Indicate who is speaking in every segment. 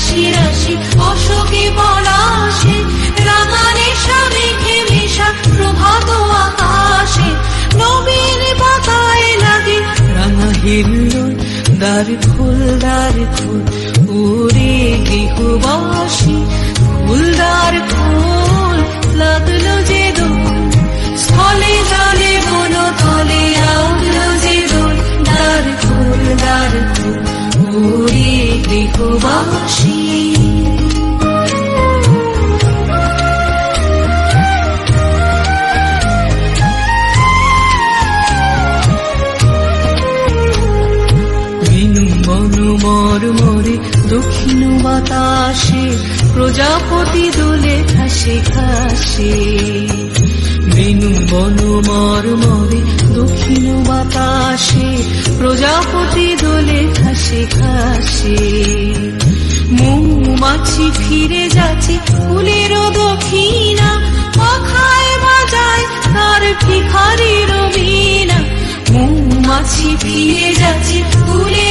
Speaker 1: রাশি রাশি, অশোকে পলাশে রাঙানে মেঘে মেশা, প্রভাত আকাশে। নবীন পাতায় লাগে রাঙা হিল্লোল দ্বার ফুল দ্বার ফুল, উড়ে গৃহবাসী, ফুলদার ফুল। বাতাসে, প্রজাপতি দোলে খাসে খাসে বিনু বনু মর মরে দক্ষিণ বাতাসে, প্রজাপতি দোলে খাসে খাসে মৌমাছি ফিরে যাচ্ছে ফুলের দক্ষিণা, পাখায় বাজায় তার ভিখারির বীণা মৌমাছি ফিরে যাচ্ছে ফুলের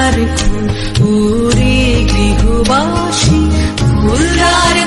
Speaker 1: ফুলরার খুন ওরে গৃহবাসী ফুলরার